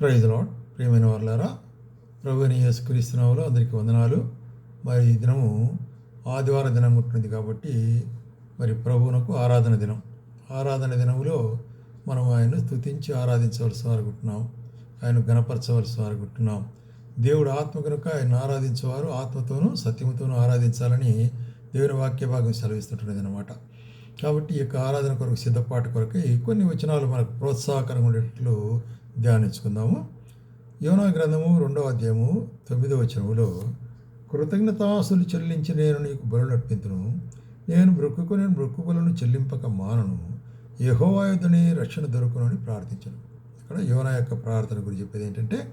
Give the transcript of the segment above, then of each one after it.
Praise lord ప్రియమైన వాళ్ళారా ప్రభుని యేసుక్రీస్తునాములు అందరికీ వందనాలు. మరి ఈ దినము ఆదివార దినం ఉంటుంది కాబట్టి మరి ప్రభువునకు ఆరాధన దినం. ఆరాధన దినములో మనం ఆయన్ను స్తుతించి ఆరాధించవలసి అనుకుంటున్నాం ఆయన గణపరచవలసి అనుకుంటున్నాం దేవుడు ఆత్మ కనుక ఆయన ఆరాధించేవారు ఆత్మతోనూ సత్యముతోనూ ఆరాధించాలని దేవుని వాక్య భాగం సెలవిస్తుంటున్నది అనమాట కాబట్టి ఈ యొక్క ఆరాధన కొరకు సిద్ధపాటు కొరకు కొన్ని వచనాలు మనకు ప్రోత్సాహకరంగా ఉండేట్లు ధ్యానించుకుందాము. యోనా గ్రంథము రెండవ అధ్యాయము తొమ్మిదవ వచనములో కృతజ్ఞతాసులు చెల్లించి నేను నీకు బలు అర్పింతును నేను బ్రొక్కుకు నేను బ్రొక్కులను చెల్లింపక మానను. యహోవాయుధుని రక్షణ దొరుకునని ప్రార్థించను. ఇక్కడ యోనా యొక్క ప్రార్థన గురించి చెప్పేది ఏంటంటే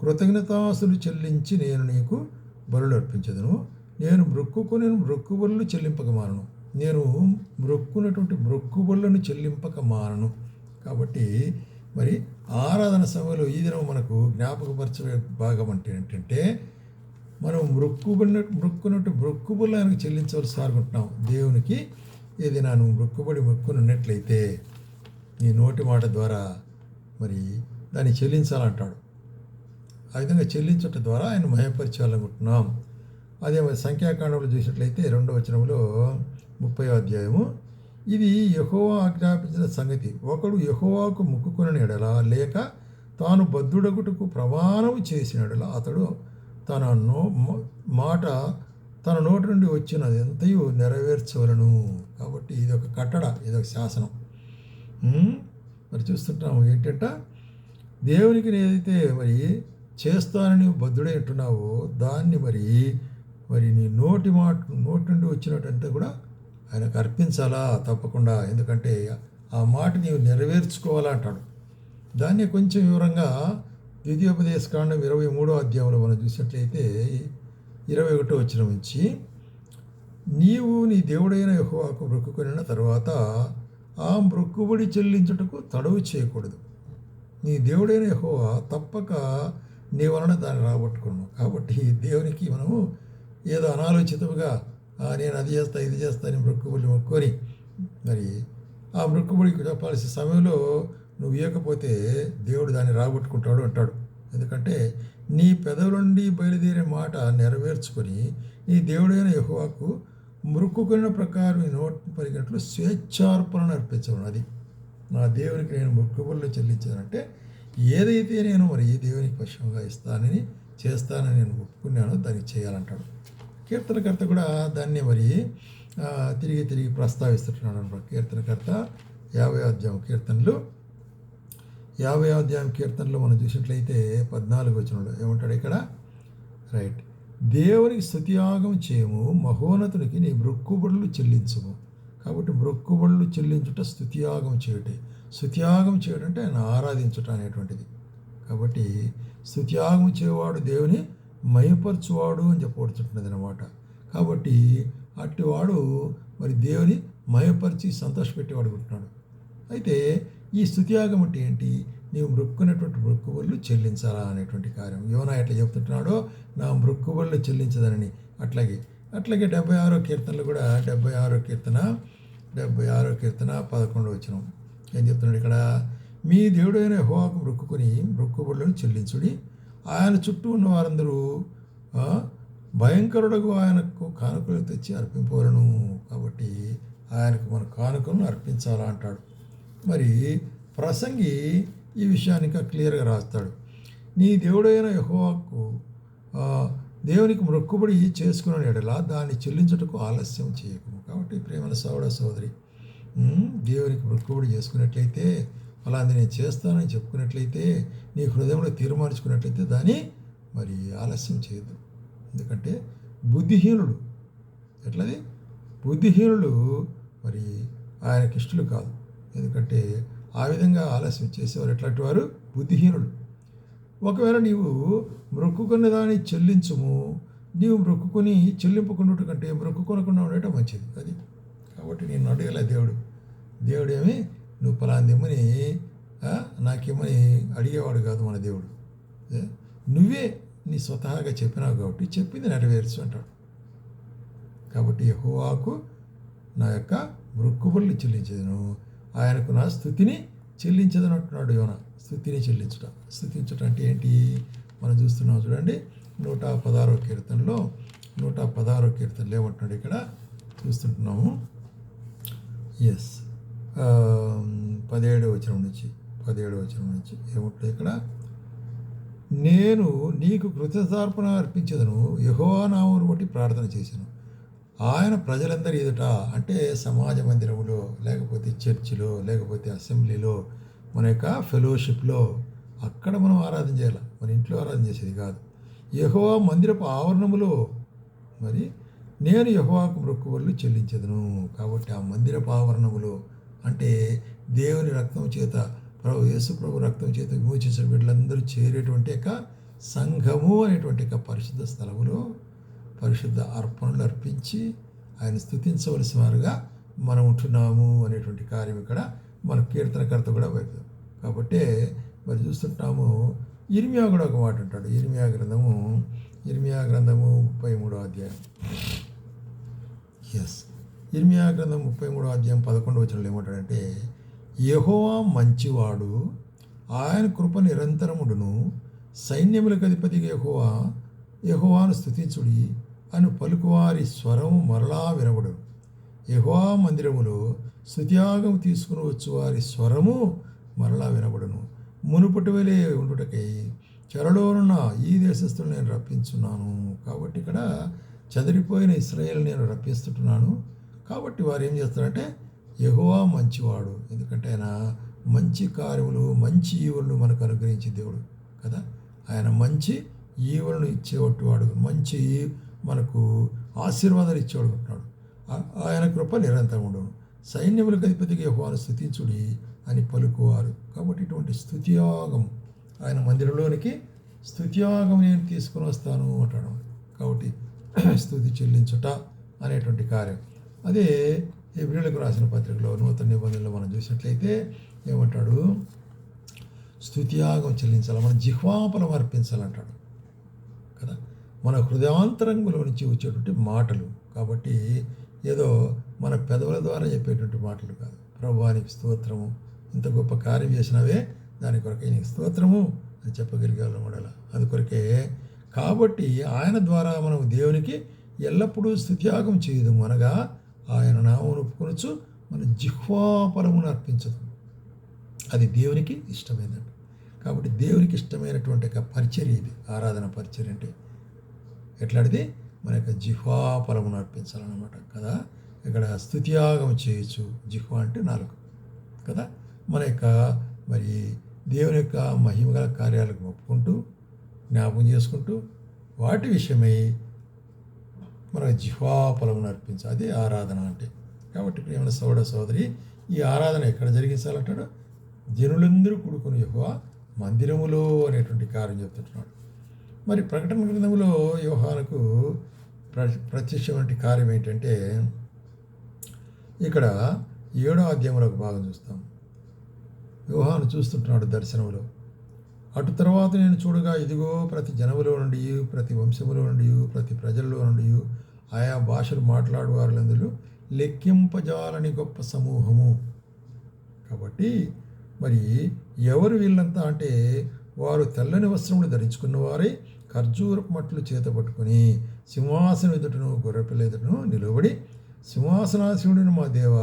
కృతజ్ఞతాసులు చెల్లించి నేను నీకు బలులు అర్పించదును నేను బ్రొక్కుకు నేను బ్రొక్కు చెల్లింపక మానను. నేను బ్రొక్కునటువంటి బ్రొక్కుబళ్ళను చెల్లింపక మానను. కాబట్టి మరి ఆరాధన సమయంలో ఈ దినం మనకు జ్ఞాపకపరచే భాగం అంటే ఏంటంటే మనం మృక్కుబడిన మృక్కునట్టు మృక్కుబుల్ ఆయనకు చెల్లించవలసి అనుకుంటున్నాం దేవునికి ఏదైనా నువ్వు మృక్కుబడి మృక్కునున్నట్లయితే నీ నోటి మాట ద్వారా మరి దాన్ని చెల్లించాలంటాడు. ఆ విధంగా చెల్లించటం ద్వారా ఆయన మహపరిచాలనుకుంటున్నాం అదే సంఖ్యాకాండంలో చూసినట్లయితే రెండవ వచనంలో ముప్పై అధ్యాయము ఇది యహోవా ఆజ్ఞాపించిన సంగతి. ఒకడు యహోవాకు ముక్కుకుని ఎడల లేక తాను బద్ధుడగుటకు ప్రమాణం చేసినడల అతడు తన నో మాట తన నోటి నుండి వచ్చినది ఎంతయు నెరవేర్చవలను. కాబట్టి ఇది ఒక కట్టడ ఇది ఒక శాసనం. మరి చూస్తుంటాము ఏంటంటే? దేవునికి ఏదైతే మరి చేస్తానని బద్ధుడై ఉంటున్నావో దాన్ని మరి మరి నీ నోటి మాట నోటి నుండి వచ్చినట్టు అంతా కూడా ఆయనకు అర్పించాలా? తప్పకుండా. ఎందుకంటే ఆ మాట నీవు నెరవేర్చుకోవాలా అంటాడు. దాన్ని కొంచెం వివరంగా ద్వితీయోపదేశ కాండం ఇరవై మూడో అధ్యాయంలో మనం చూసినట్లయితే ఇరవై ఒకటో వచ్చిన నుంచి నీవు నీ దేవుడైన యహోవాకు బ్రొక్కుకొనిన తర్వాత ఆ మొక్కుబడి చెల్లించుటకు తడవు చేయకూడదు. నీ దేవుడైన యహోవా తప్పక నీ వలన దాన్ని రాబట్టుకున్నావు కాబట్టి దేవునికి మనము ఏదో అనాలోచితముగా నేను అది చేస్తా ఇది చేస్తా అని మొక్కుబడి మొక్కుకొని మరి ఆ మొక్కుబడికి చెప్పాల్సిన సమయంలో నువ్వు ఇవ్వకపోతే దేవుడు దాన్ని రాబట్టుకుంటాడు అంటాడు. ఎందుకంటే నీ పెదవుల నుండి బయలుదేరే మాట నెరవేర్చుకొని నీ దేవుడైన యెహోవాకు మృక్కుకున్న ప్రకారం నోట్ పది గంటలు స్వేచ్ఛార్పణను అర్పించడం అది నా దేవునికి నేను మొక్కుబడులు చెల్లించానంటే ఏదైతే నేను మరి ఈ దేవునికి పశ్చిమంగా ఇస్తానని చేస్తానని నేను ఒప్పుకున్నానో దానికి చేయాలంటాడు. కీర్తనకర్త కూడా దాన్ని మరి తిరిగి తిరిగి ప్రస్తావిస్తున్నాడు అనమాట కీర్తనకర్త. యాభై అధ్యాయం కీర్తనలు. యాభై అధ్యాయం కీర్తనలో మనం చూసినట్లయితే పద్నాలుగు వచ్చినాడు ఏమంటాడు ఇక్కడ? రైట్. దేవునికి స్థుతియాగం చేయము మహోన్నతునికి నీ మృక్కుబడులు చెల్లించము. కాబట్టి మృక్కుబడులు చెల్లించుట స్థుతియాగం చేయుటే. స్థుతియాగం చేయడం అంటే ఆయన ఆరాధించుట అనేటువంటిది. కాబట్టి స్థుతియాగం చేయవాడు దేవుని మయపరచువాడు అని చెప్పబడుతుంటున్నది అనమాట కాబట్టి అట్టివాడు మరి దేవుని మయపరిచి సంతోషపెట్టేవాడు ఉంటున్నాడు అయితే ఈ స్థుతియాగం అంటే ఏంటి? నీవు మృక్కున్నటువంటి మృక్కుబళ్ళు చెల్లించాలా అనేటువంటి కార్యం. యోనా ఎట్లా చెప్తుంటున్నాడో నా మృక్కుబళ్ళు చెల్లించదనని. అట్లాగే అట్లాగే డెబ్బై ఆరో కీర్తనలు కూడా డెబ్బై ఆరో కీర్తన డెబ్బై ఆరో కీర్తన పదకొండు వచ్చిన ఏం చెప్తున్నాడు ఇక్కడ? మీ దేవుడైన హోవాకు మృక్కుని మృక్కుబళ్ళను చెల్లించుడి. ఆయన చుట్టూ ఉన్న వారందరూ భయంకరుడకు ఆయనకు కానుకలు తెచ్చి అర్పింపవలను కాబట్టి ఆయనకు మన కానుకలను అర్పించాలా అంటాడు. మరి ప్రసంగి ఈ విషయాన్ని ఇంకా క్లియర్గా రాస్తాడు. నీ దేవుడైన యహోవాకు దేవునికి మొక్కుబడి చేసుకున్న ఎడలా దాన్ని చెల్లించుటకు ఆలస్యం చేయకు. కాబట్టి ప్రేమల సోదర సోదరి దేవునికి మొక్కుబడి చేసుకున్నట్లయితే అలాంటి నేను చేస్తానని చెప్పుకున్నట్లయితే నీ హృదయంలో తీర్మానించుకున్నట్లయితే దాన్ని మరి ఆలస్యం చేయదు ఎందుకంటే బుద్ధిహీనుడు ఎట్లది? బుద్ధిహీనులు మరి ఆయనకి ఇష్టలు కాదు. ఎందుకంటే ఆ విధంగా ఆలస్యం చేసేవారు ఎట్లాంటి వారు? బుద్ధిహీనులు. ఒకవేళ నీవు మొక్కుకున్న దాన్ని చెల్లించము నీవు మొక్కుకొని చెల్లింపుకున్నట్టు కంటే మొక్కుకొనకుండా ఉండటం మంచిది. అది. కాబట్టి నేను అడగలే దేవుడు. దేవుడు నువ్వు పలాందిమ్మని నాకేమని అడిగేవాడు కాదు మన దేవుడు. నువ్వే నీ స్వతహాగా చెప్పినావు కాబట్టి చెప్పింది నెరవేర్చు అంటాడు కాబట్టి యహోవాకు నా యొక్క మృక్కుబళ్ళు చెల్లించదును. ఆయనకు నా స్థుతిని చెల్లించదని అంటున్నాడు యోన. స్థుతిని చెల్లించుట. స్థుతించటం అంటే ఏంటి? మనం చూస్తున్నాం చూడండి నూట పదహారో కీర్తనలో నూట పదహారో కీర్తనలు ఏమంటున్నాడు ఇక్కడ? చూస్తుంటున్నాము. ఎస్ పదిహేడు వచనం నుంచి పదిహేడు వచనం నుంచి ఏమంటుంది ఇక్కడ? నేను నీకు కృతజ్ఞతార్పణ అర్పించదను యెహోవా బట్టి ప్రార్థన చేశాను ఆయన ప్రజలందరి ఎదుట అంటే సమాజ మందిరములో లేకపోతే చర్చిలో లేకపోతే అసెంబ్లీలో మన యొక్క ఫెలోషిప్లో అక్కడ మనం ఆరాధన చేయాలి. మన ఇంట్లో ఆరాధన చేసేది కాదు. యహోవా మందిరపు ఆవరణములో మరి నేను యహోవాకు మొక్కుబడులు చెల్లించదును. కాబట్టి ఆ మందిరపు ఆవరణములో అంటే దేవుని రక్తం చేత ప్రభు యేసు ప్రభు రక్తం చేత విమోచించిన వీళ్ళందరూ చేరేటువంటి యొక్క సంఘము అనేటువంటి యొక్క పరిశుద్ధ స్థలములో పరిశుద్ధ అర్పణలు అర్పించి ఆయన స్థుతించవలసిన వారుగా మనం ఉంటున్నాము అనేటువంటి కార్యం ఇక్కడ మన కీర్తనకర్త కూడా వైపు. కాబట్టి మరి చూస్తుంటాము ఇర్మియా కూడా ఒక మాట అంటాడు. ఇర్మియా గ్రంథము ఇర్మియా గ్రంథము ముప్పై మూడో అధ్యాయం. ఎస్ ఇర్మియా గ్రంథం ముప్పై మూడో అధ్యాయం పదకొండు వచనంలో ఏమంటాడంటే యహోవా మంచివాడు ఆయన కృప నిరంతరముడును సైన్యములకు అధిపతి యెహోవా యహోవాను స్థుతించుడి అని పలుకువారి స్వరము మరలా వినబడు యహోవా మందిరములో స్థుత్యాగం తీసుకుని వచ్చు వారి స్వరము మరలా వినబడును. మునుపటి వలె ఉండుటకై చెరలోనున్న ఈ దేశస్తులు నేను రప్పించున్నాను. కాబట్టి ఇక్కడ చెదిరిపోయిన ఇస్రాయేల్ నేను రప్పిస్తుంటున్నాను. కాబట్టి వారు ఏం చేస్తారంటే యహోవా మంచివాడు. ఎందుకంటే ఆయన మంచి కార్యములు మంచి ఈవులను మనకు అనుగ్రహించే దేవుడు కదా. ఆయన మంచి ఈవులను ఇచ్చేవాడు వాడు. మంచి మనకు ఆశీర్వాదాలు ఇచ్చేవాడు ఉంటున్నాడు ఆయన కృప నిరంతరం ఉండవు సైన్యములకు అధిపతిగా యహోవాను స్థుతించుడి అని పలుకువారు. కాబట్టి ఇటువంటి స్థుతియాగం ఆయన మందిరంలోనికి స్థుతియాగం నేను తీసుకొని వస్తాను అంటాడు. కాబట్టి స్థుతి చెల్లించుట అనేటువంటి కార్యం. అదే ఏప్రిల్కు రాసిన పత్రికలో నూతన నిబంధనలు మనం చూసినట్లయితే ఏమంటాడు? స్థుతియాగం చెల్లించాలి మన జిహ్వాపలం అర్పించాలంటాడు. కదా? మన హృదయాంతరంగులో నుంచి వచ్చేటువంటి మాటలు. కాబట్టి ఏదో మన పెదవుల ద్వారా చెప్పేటువంటి మాటలు కాదు. ప్రభువానికి స్తోత్రము. ఇంత గొప్ప కార్యం చేసినవే దాని కొరకే నీకు స్తోత్రము అని చెప్పగలిగాను కూడా అది కొరకే కాబట్టి ఆయన ద్వారా మనం దేవునికి ఎల్లప్పుడూ స్థుత్యాగం చేయదు అనగా ఆయన నామం ఒప్పుకొనొచ్చు మన జిహ్వాపరమును అర్పించదు అది దేవునికి ఇష్టమైనది కాబట్టి దేవునికి ఇష్టమైనటువంటి ఒక పరిచర్య ఇది. ఆరాధన పరిచర్య అంటే ఎట్లాంటిది మన యొక్క జిహ్వాపరమును అర్పించాలన్నమాట కదా. ఇక్కడ స్థుతియాగం చేయొచ్చు. జిహ్వా అంటే నాలుగు కదా. మన యొక్క మరి దేవుని యొక్క మహిమగల కార్యాలకు ఒప్పుకుంటూ జ్ఞాపకం చేసుకుంటూ వాటి విషయమై మనకు జిహ్వా ఫలమును అర్పించాలి అదే ఆరాధన అంటే. కాబట్టి ప్రేమ సోదర సోదరి ఈ ఆరాధన ఎక్కడ జరిగించాలంటాడు? జనులందరూ కూడుకుని యెహోవా మందిరములో అనేటువంటి కార్యం చెప్తుంటున్నాడు. మరి ప్రకటన గ్రంథంలో యోహాలకు ప్ర ప్రత్యక్షమైన కార్యం ఏంటంటే ఇక్కడ ఏడో అధ్యాయంలో ఒక భాగం చూస్తాం. యోహాను చూస్తుంటున్నాడు దర్శనంలో అటు తర్వాత నేను చూడగా ఇదిగో ప్రతి జనములో నుండి ప్రతి వంశములో నుండి ప్రతి ప్రజల్లో నుండి ఆయా భాషలు మాట్లాడేవారులందరూ లెక్కింపజాలని గొప్ప సమూహము. కాబట్టి మరి ఎవరు వీళ్ళంతా అంటే వారు తెల్లని వస్త్రములు ధరించుకున్న వారే ఖర్జూరపు మట్లు చేత పట్టుకుని సింహాసనం ఎదుటను గొర్రెపిల్ల ఎదుటను నిలబడి సింహాసనాశివుడిని మా దేవ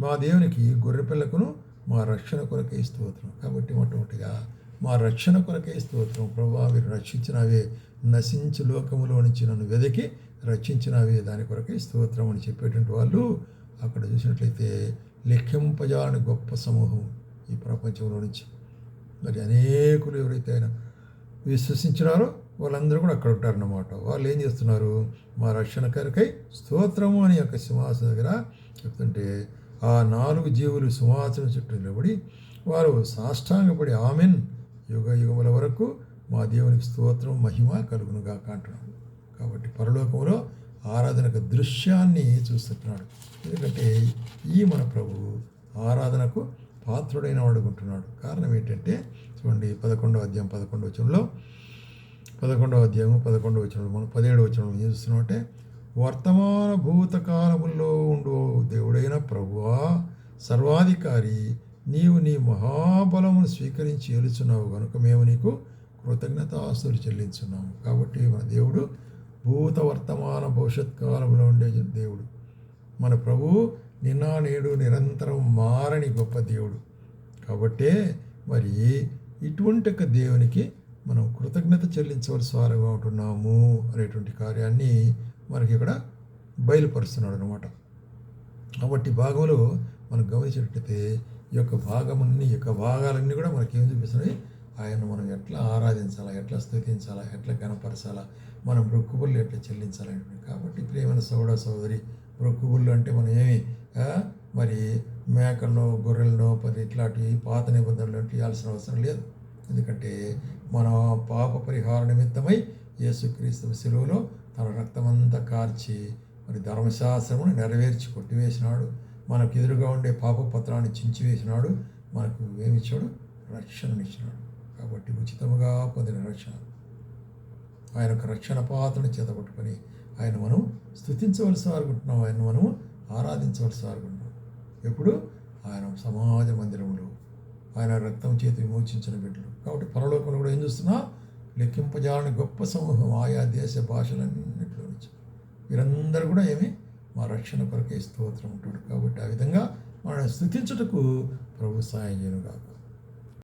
మా దేవునికి గొర్రెపిల్లకును మా రక్షణ కొరకే స్తోత్రం. కాబట్టి మొట్టమొదటిగా మా రక్షణ కొరకే స్తోత్రం. ప్రభా మీరు రక్షించినవే నశించి లోకములో నుంచి నన్ను వెదకి రక్షించినవే దాని కొరకే స్తోత్రం అని చెప్పేటువంటి వాళ్ళు అక్కడ చూసినట్లయితే లెక్కింపజాలని గొప్ప సమూహం ఈ ప్రపంచంలో నుంచి మరి అనేకులు ఎవరైతే ఆయన విశ్వసించినారో వాళ్ళందరూ కూడా అక్కడ ఉంటారన్నమాట. వాళ్ళు ఏం చేస్తున్నారు? మా రక్షణ కొరకై స్తోత్రము అని యొక్క సింహాసనం దగ్గర చెప్తుంటే ఆ నాలుగు జీవులు సింహాసనం చుట్టూ నిలబడి వారు సాష్టాంగపడి ఆమెన్ యుగ యుగముల వరకు మా దేవునికి స్తోత్రం మహిమ కలుగునుగా అంటున్నాడు. కాబట్టి పరలోకంలో ఆరాధనకు దృశ్యాన్ని చూస్తున్నాడు. ఎందుకంటే ఈ మన ప్రభు ఆరాధనకు పాత్రుడైన వాడుకుంటున్నాడు కారణం ఏంటంటే చూడండి పదకొండవ అధ్యాయం పదకొండవ వచనంలో పదకొండవ అధ్యాయం పదకొండవ వచనంలో మనం పదిహేడవ వచనంలో ఏం చూస్తున్నాం అంటే వర్తమాన భూతకాలముల్లో ఉండు దేవుడైన ప్రభువా సర్వాధికారి నీవు నీ మహాబలమును స్వీకరించి ఏలుచున్నావు కనుక మేము నీకు కృతజ్ఞత ఆస్తులు చెల్లించున్నాము కాబట్టి మన దేవుడు భూత వర్తమాన భవిష్యత్ కాలంలో ఉండే దేవుడు. మన ప్రభు నిన్న నేడు నిరంతరం మారని గొప్ప దేవుడు. కాబట్టే మరి ఇటువంటి ఒక దేవునికి మనం కృతజ్ఞత చెల్లించవలసి వారంగా ఉంటున్నాము అనేటువంటి కార్యాన్ని మనకి ఇక్కడ బయలుపరుస్తున్నాడు అనమాట కాబట్టి భాగంలో మనం గమనించినట్లయితే ఈ యొక్క భాగమున్ని ఈ యొక్క భాగాలన్నీ కూడా మనకి ఏం చూపిస్తున్నాయి? ఆయన మనం ఎట్లా ఆరాధించాలా ఎట్లా స్థుతించాలా ఎట్లా కనపరచాలా మనం మొక్కుబుళ్ళు ఎట్లా చెల్లించాలని కాబట్టి ప్రేమైన సోడ సోదరి బ్రొక్కుబుళ్ళు అంటే మనం ఏమి? మరి మేకలను గొర్రెలను మరి ఇట్లాంటి పాత నిబంధనలు ఇవ్వాల్సిన అవసరం లేదు. ఎందుకంటే మన పాప పరిహార నిమిత్తమై యేసుక్రీస్తు శిలువలో తన రక్తమంతా కార్చి మరి ధర్మశాస్త్రమును నెరవేర్చి కొట్టివేసినాడు. మనకు ఎదురుగా ఉండే పాప పత్రాన్ని చించివేసినాడు మనకు ఏమిచ్చాడు? రక్షణనిచ్చినాడు. కాబట్టి ఉచితముగా పొందిన రక్షణ. ఆయన యొక్క రక్షణ పాత్రను చేతపట్టుకొని ఆయన మనం స్థుతించవలసి అనుకుంటున్నాం ఆయన మనం ఆరాధించవలసి అనుకుంటున్నాం ఎప్పుడు? ఆయన సమాజ మందిరములు. ఆయన రక్తం చేతి విమోచించిన బిడ్డలు. కాబట్టి పరలోకంలో కూడా ఏం చూస్తున్నా? లెక్కింపజాలని గొప్ప సమూహం ఆయా దేశ భాషలన్నింటిలో నుంచి వీరందరూ కూడా ఏమి? మా రక్షణ కొరకే స్తోత్రం ఉంటాడు కాబట్టి ఆ విధంగా మనం స్థుతించుటకు ప్రభు సాయం చేయను కాక